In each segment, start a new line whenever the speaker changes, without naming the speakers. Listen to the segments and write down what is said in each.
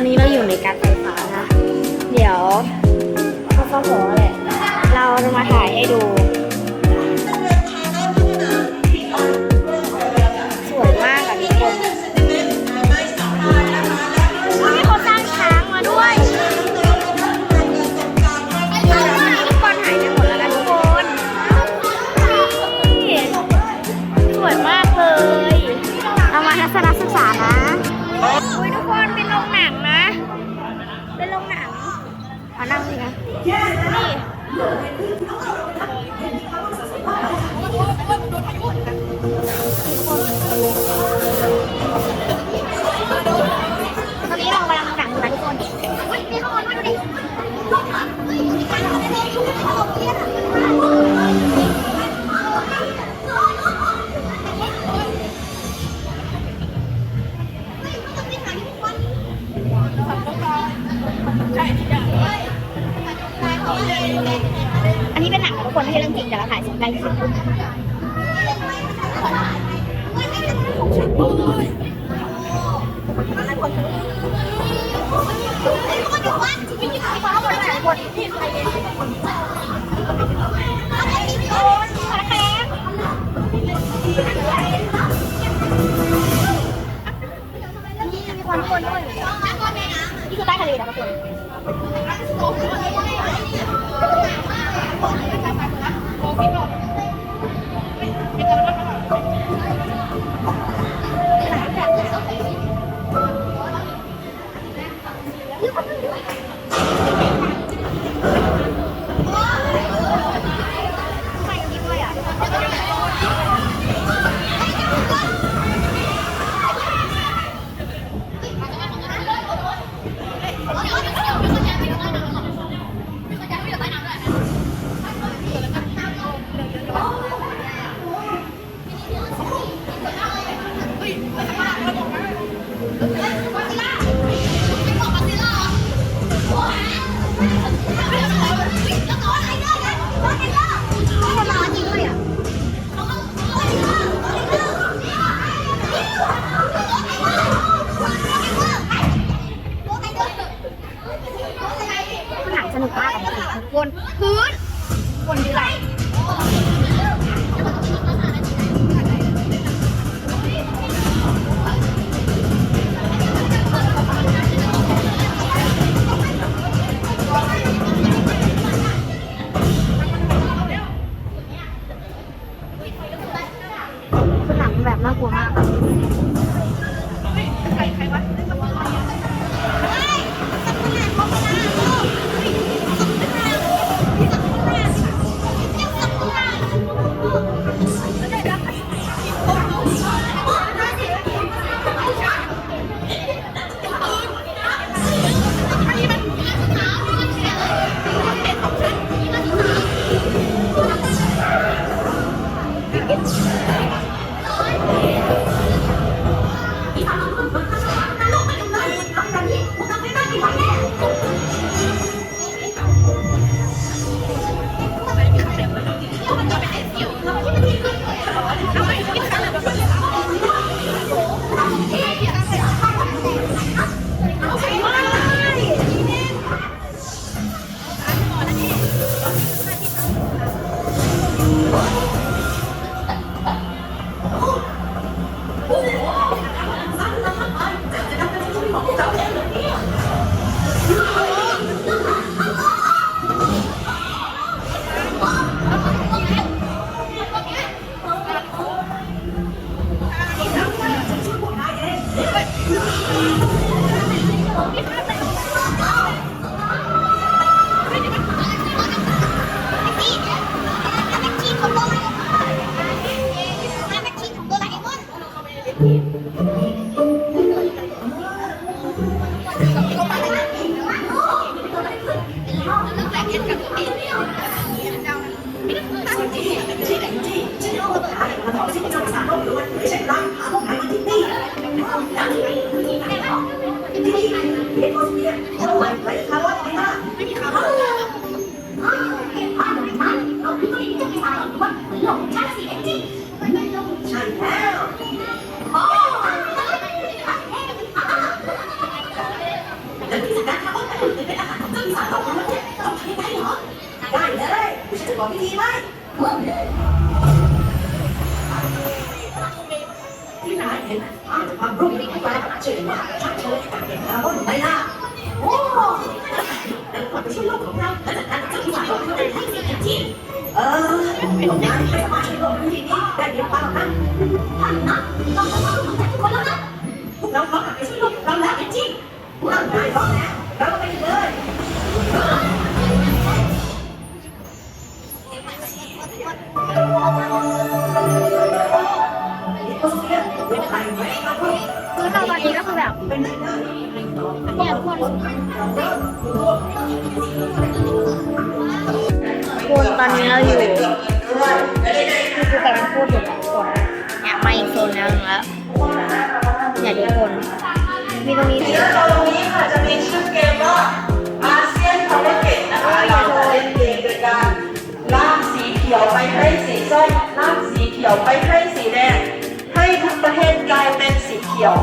อนนี้เราอยู่ในการไฟฟ้านะ เดี๋ยวพสพแหละเราจะมาถ่ายให้ดู นี่มีคนคนด้วยนี่คือใต้ทะเลนะทุกคนไป Thank you.
ใช่แล้ว ก่อนพิธีไหมที่ไหนเห็นความรู้ที่ไปเชื่อว่าชักโชว์การเก็บคาร์บอนไหมล่ะโอ้แต่ก่อนไปช่วยโลกของเราและจัดการกับเจ้าที่หวานของเราให้สิ่งจริงเออตรงนั้นไม่สามารถช่วยโลกทั้งทีนี้ได้เดียวกันหรอกนะท่านนะต้องทำความรู้จักทุกคนแล้วนะพวกเราพร้อมกับไปช่วยโลกของเราแล้วจริงร่างกายพร้อมแล้วเราก็ไปเลย
คือเราตอนนี้ก็คือแบบเนี่ยทุกคนคุณตอนนี้เราอยู่ที่คือกำลังพูดถึงทุกคนเนี่ยมาอีกโซนนึงแล้วเนี่ยทุกคน มีตรงนี้สิ
ตรงนี้ค่ะจะมีชื่อเกมว่า ขียวไปให้สีส้มลากสีเขียวไปให้สีแดง ให้ทุกประเทศกลายเป็นสีเขียว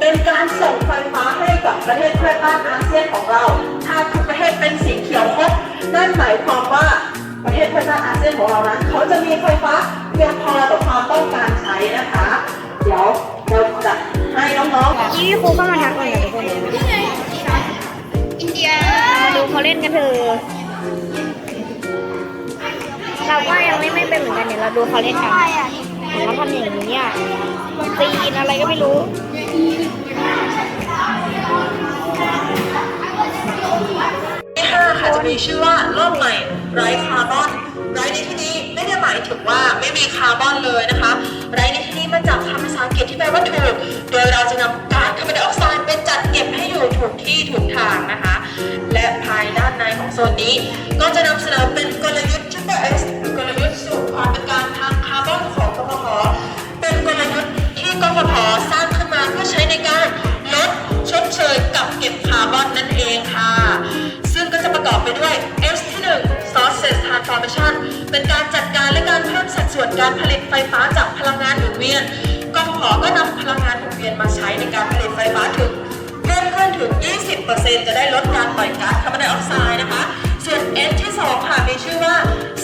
เป็นการส่งไฟฟ้าให้กับประเทศเพื่อนบ้านอาเซียนของเรา ถ้าทุกประเทศเป็นสีเขียวครบนั่นหมายความว่าประเทศเพื่อนบ้านอาเซียนของเรานั้นเขาจะมีไฟฟ้าเพียงพอต่อความต้องการใช้นะคะ เดี๋ยวเราจะให้น้องๆ
ที่ครูเข้ามาทักเลยทุกคนอินเดียมาดูเขาเล่นกันเถอะ เราก็ยังไม่ไม่เป็นเหมือนกันเนี่ยเราดูเขาเล่นกันเขาทำอย่างนี้อะตีนอะไรก็ไม่รู้
ที่ห้าค่ะจะมีชื่อว่าโลกใหม่ไร้คาร์บอน ยถึงว่าไม่มีคาร์บอนเลยนะคะไรในที่นี้มาจากคำภาษาอังกฤษที่แปลว่าถูก โดยเราจะนำก๊าซคาร์บอนไดออกไซด์ไปจัดเก็บให้อยู่ถูกที่ถูกทางนะคะ และภายด้านในของโซนนี้ ก็จะนำเสนอเป็นกลยุทธ์ Triple S หรือกลยุทธ์สู่ความเป็นกลางทางคาร์บอนของกฟผเป็นกลยุทธ์ที่กฟผสร้างขึ้นมาเพื่อใช้ในการลดชดเชยกับเก็บคาร์บอนนั่นเองค่ะ ซึ่งก็จะประกอบไปด้วย S ที่1 Sources Transformation เป็นการ ส่วนการผลิตไฟฟ้าจากพลังงานหมุนเวียนกฟผก็นำพลังงานหมุนเวียนมาใช้ในการผลิตไฟฟ้าถึงเพิ่มขึ้นถึง 20%จะได้ลดการปล่อยก๊าซคาร์บอนไดออกไซด์นะคะ ส่วน S ที่ 2 ค่ะ มีชื่อว่า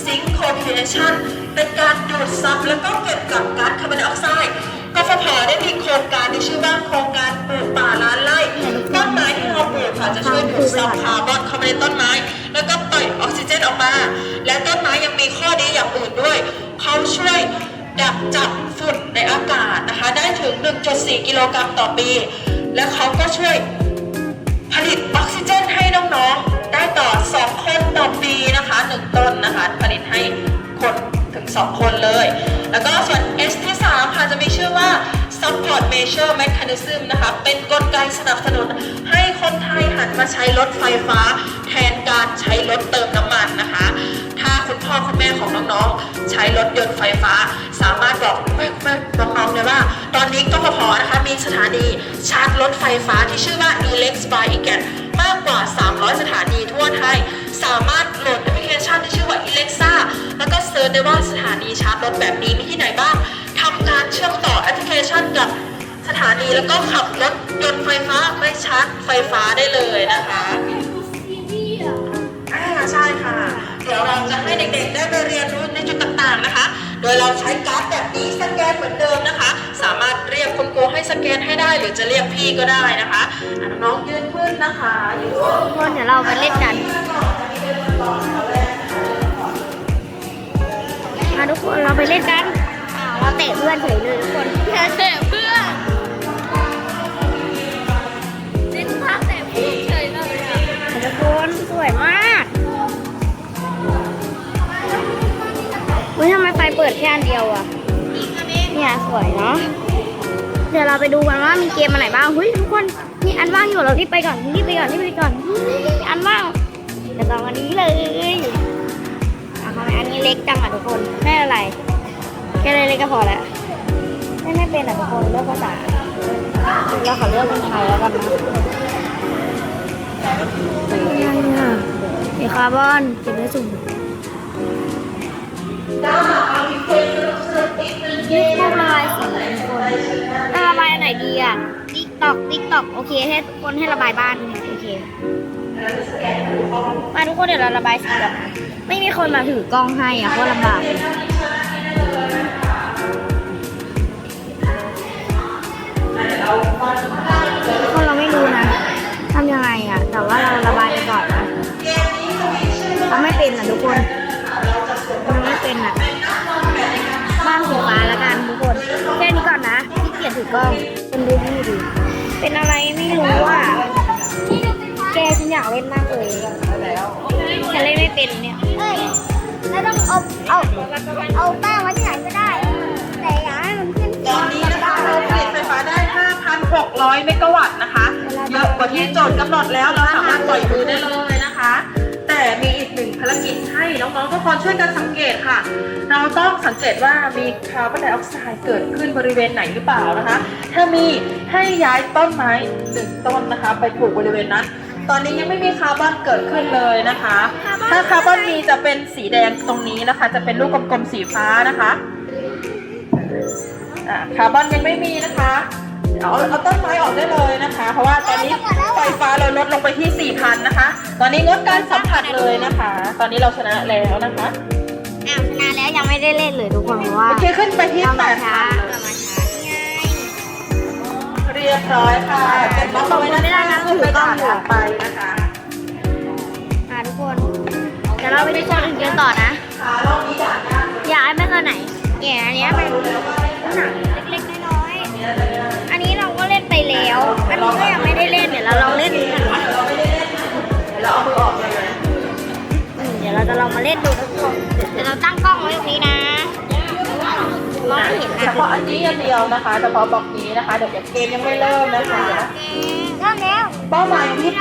Sink Coordination เป็นการดูดซับแล้วก็เก็บกับก๊าซคาร์บอนไดออกไซด์กฟผได้มีโครงการที่ชื่อว่าโครงการปลูกป่าล้านไร่ต้นไม้ที่เราปลูกค่ะจะช่วยดูดซับคาร์บอนเข้าไปในต้นไม้ ล่อยออกซิเจนออกมา และต้นไม้ยังมีข้อดีอย่างอื่นด้วย เขาช่วยดักจับฝุ่นในอากาศนะคะ ได้ถึง 1.4 กิโลกรัมต่อปี และเขาก็ช่วยผลิตออกซิเจนให้น้องๆ ได้ต่อ 2 คนต่อปีนะคะ 1 ต้นนะคะ ผลิตให้คนถึง 2 คนเลย แล้วก็ส่วน Support Measure Mechanism นะคะเป็นกลไกสนับสนุนให้คนไทยหันมาใช้รถไฟฟ้า แทนการใช้รถเติมน้ำมันนะคะ ถ้าคุณพ่อคุณแม่ของน้องๆ ใช้รถยนต์ไฟฟ้า สามารถบอกแม่แม่น้องๆเลยว่า ตอนนี้กฟผนะคะมีสถานีชาร์จรถไฟฟ้าที่ชื่อว่า Elex by e g a t มากกว่า 300 สถานีทั่วไทย สามารถโหลดแอปพลิเคชันที่ชื่อว่า Alexa แล้วก็เซิร์ชได้ว่าสถานีชาร์จรถแบบนี้มีที่ไหนบ้าง ทำการเชื่อมต่อแอปพลิเคชันกับสถานีแล้วก็ขับรถยนต์ไฟฟ้าไปชาร์จไฟฟ้าได้เลยนะคะอ่าใช่ค่ะ เดี๋ยวเราจะให้เด็กๆได้ไปเรียนรู้ในจุดต่างๆนะคะ โดยเราใช้การ์ดแบบนี้สแกนเหมือนเดิมนะคะ สามารถเรียกคุณครูให้สแกนให้ได้หรือจะเรียกพี่ก็ได้นะคะน้องยืนขึ้นนะคะยืนขึ้น
ทุกคนเดี๋ยวเราไปเล่นกันมาทุกคนเราไปเล่นกัน เราเตะเพื่อนเฉยเลยทุกคนเตะเพื่อนเล่นท่าเตะเพื่อนเฉยเลยอะทุกคนสวยมากเฮ้ยทำไมไฟเปิดแค่อันเดียวอะเนี่ยสวยเนาะเดี๋ยวเราไปดูกันว่ามีเกมอะไรบ้างเฮ้ยทุกคนมีอันว่างอยู่เรารีบไปก่อนรีบไปก่อนรีบไปก่อนอันว่างเดี๋ยวตองอันนี้เลยอะทำไมอันนี้เล็กจังอะทุกคนไม่เป็นไร แค่เล็กก็พอแล้วไม่ไม่เป็นอะทุกคนเลือกภาษาเราขอเลือกเป็นไทยแล้วกันนะอะไรอะมีคาร์บอนเก็บได้สูงยึดพวกระบายสีทุกคนจะระบายอันไหนดีอะติ๊กตอกติ๊กตอกโอเคให้ทุกคนให้ระบายบ้านโอเคมาทุกคนเดี๋ยวเราระบายสีกันนะไม่มีคนมาถือกล้องให้อะโคตรลำบาก คนเราไม่รู้นะทำยังไงอะแต่ว่าเราระบายไปก่อนนะเราไม่เป็นอะทุกคนเราไม่เป็นอะบ้านสีฟ้าแล้วกันทุกคนแค่นี้ก่อนนะพี่เกียรถือกล้องเป็นดูให้ดีเป็นอะไรไม่รู้อะแกฉันอยากเล่นมากเลยฉันเล่นไม่เป็นเนี่ยเอ้ยแล้วต้องเอาเอาเอาแป้งไว้ที่ไหนก็ได้
5,600 เมกะวัตต์นะคะ เยอะกว่าที่โจทย์กำหนดแล้วเราสามารถปล่อยมือได้เลยนะคะ แต่มีอีกหนึ่งภารกิจให้น้องๆทุกคนช่วยกันสังเกตค่ะ เราต้องสังเกตว่ามีคาร์บอนไดออกไซด์เกิดขึ้นบริเวณไหนหรือเปล่านะคะ ถ้ามีให้ย้ายต้นไม้หนึ่งต้นนะคะ ไปปลูกบริเวณนั้น ตอนนี้ยังไม่มีคาร์บอนเกิดขึ้นเลยนะคะ ถ้าคาร์บอนมีจะเป็นสีแดงตรงนี้นะคะ จะเป็นลูกกลมๆสีฟ้านะคะอ่าคาร์บอนยังไม่มีนะคะ เอาเอาต้นไม้ออกได้เลยนะคะ เพราะว่าตอนนี้ไฟฟ้าเราลดลงไปที่ 4,000 นะคะ ตอนนี้งดการสัมผัสเลยนะคะ ตอนนี้เราชนะแล้วนะคะ
อ้าวชนะแล้วยังไม่ได้เล่นเลยทุกคนเพราะว่า
โอเคขึ้นไปที่
เรามาช้า
8,000
เรามาช้าไง
เรียบร้อยค่ะเป็นบล็อกเอาไว้นะคะขึ้นไปด่านถัดไปนะคะ
อ่าทุกคนเดี๋ยวเราไปดูโซนอื่นกันต่อนะ
ค่ะรอบนี้ด่านยากเลย
อยากให้เป็นตัวไหนเนี่ยอันเนี้ยเป็นหนัง ก็ยังไม่ได้เล่นเดี๋ยวเราลองเล่นดูกันนะ
เราไม่ได้เล่นเดี๋ยวเราเอามือออกเลย
อืมเดี๋ยวเราจะลองมาเล่นดูทุกคนเดี๋ยวเราตั้งกล้องไว้ตรงนี้นะมองไม่เห็น
เฉ
นะ
พาะอันนี้อันเดียวนะคะเฉพาะบล็อกนี้นะคะ เดี๋ยวเกมยังไม่เริ่มนะคะ
เริ่มแล้ว
เป้าหมายอยู่ที่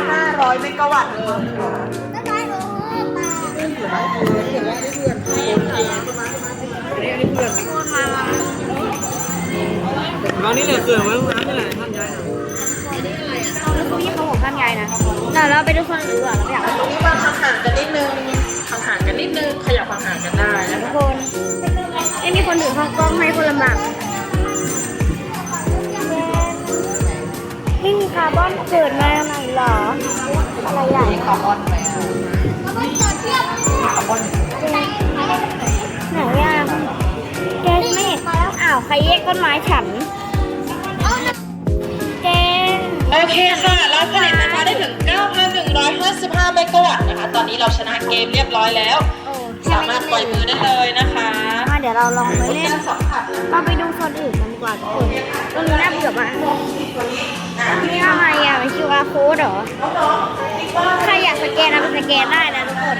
8,500 เมกะวัตต์เลยค่ะ
ก็ได้เออมามา
ตอนนี้เหลือเกลือไว้ตรงนั้นนี่แหละ
ไปดูคนอื่นก่อนเราอยาก
ตรงนี้วางห่างๆกันนิดนึงห่างๆกันนิดนึง ขยับห่างๆกันได้นะ
ทุก
คะ
คนไม่มีคนถือข้าวกล้องให้คนลำบากไม่มีคาร์บอนเกิดมาไหนเหรอ อะไรใหญ่
คาร์บอนไหมคาร์บอน
หนอะแกไม่เห็นอ้าวใครแยกต้นไม้ฉันแก
โอเคค่ะ เราผลิตไฟฟ้าได้ถึง 9,155 เมกะวัตต์นะคะ ตอนนี้เราชนะเกมเรียบร้อยแล้ว
โอ้
สามารถปล่อยมือได้เลยนะคะ
มาเดี๋ยวเราลองไปเล่น
การสัมผัสนะ
เราไปดูโซนอื่นกันดีกว่าทุกคนตรงนี้น่าเบื่อมากนี่อะไรอะเป็น QR code เหรอ ใครอยากสแกนเอาไปสแกนได้นะทุกคน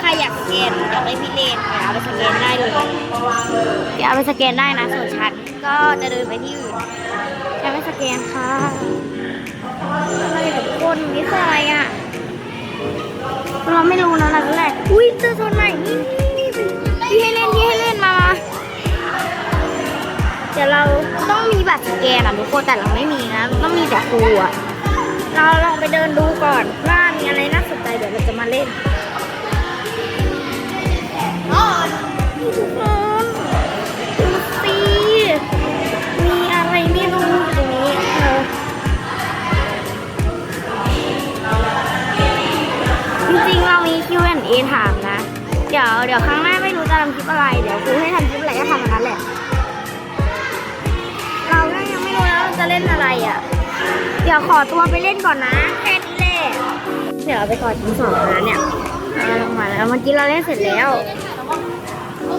ใครอยากสแกนอยากได้พี่เลนเอาไปสแกนได้เลยเดี๋ยวเอาไปสแกนได้นะส่วนฉันก็จะเดินไปที่อื่นจะไม่สแกนค่ะอะไรกับทุกคนนี่คืออะไรอะ เราไม่รู้นะเราแรกอุ้ยเจอโซนใหม่นี่นี่นี่ที่ให้เล่นที่ให้เล่นมามาเดี๋ยวเราต้องมีบัตรสแกนอะทุกคนแต่เราไม่มีนะ ต้องมีแต่ครูอะเราลองไปเดินดูก่อนว่ามีอะไรน่าสนใจเดี๋ยวเราจะมาเล่น Q&A ถามนะ เดี๋ยวเดี๋ยวครั้งหน้าไม่รู้จะทำคลิปอะไร เดี๋ยวครูให้ทำคลิปอะไรก็ทำอันนั้นแหละ เราก็ยังไม่รู้แล้วจะเล่นอะไรอะ เดี๋ยวขอตัวไปเล่นก่อนนะ แค่นี้แหละ เดี๋ยวเราไปกอดชิ้นสองนะเนี่ยเอาลงมาแล้วเมื่อกี้เราเล่นเสร็จแล้ว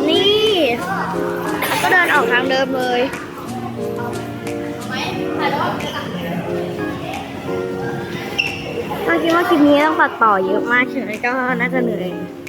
นี่ก็เดินออกทางเดิมเลย คิดว่าคลิปนี้ต้องตัดต่อเยอะมากฉะนั้นก็น่าจะเหนื่อย